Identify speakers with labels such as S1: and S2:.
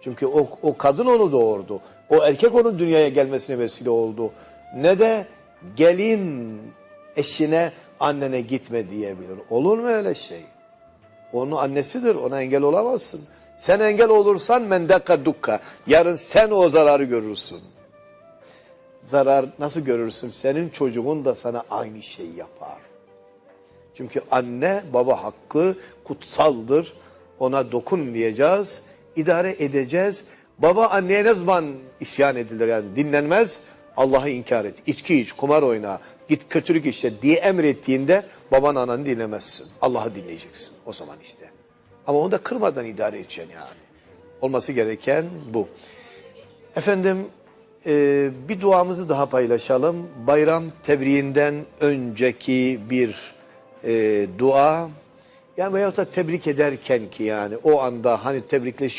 S1: Çünkü o, o kadın onu doğurdu. O erkek onun dünyaya gelmesine vesile oldu. Ne de gelin eşine annene gitme diyebilir. Olur mu öyle şey? Onun annesidir. Ona engel olamazsın. Sen engel olursan mendeka dukka. Yarın sen o zararı görürsün. Zarar nasıl görürsün? Senin çocuğun da sana aynı şeyi yapar. Çünkü anne baba hakkı kutsaldır. Ona dokunmayacağız, idare edeceğiz. Baba anneye ne zaman isyan edilir yani dinlenmez. Allah'ı inkar et. İçki iç, kumar oyna, git kötülük işle diye emrettiğinde baban ananı dinlemezsin. Allah'ı dinleyeceksin o zaman işte. Ama onu da kırmadan idare edeceksin yani. Olması gereken bu. Efendim e, bir duamızı daha paylaşalım. Bayram tebriğinden önceki bir e, dua. Yani veyahut da tebrik ederken ki yani o anda hani tebrikleşiyor.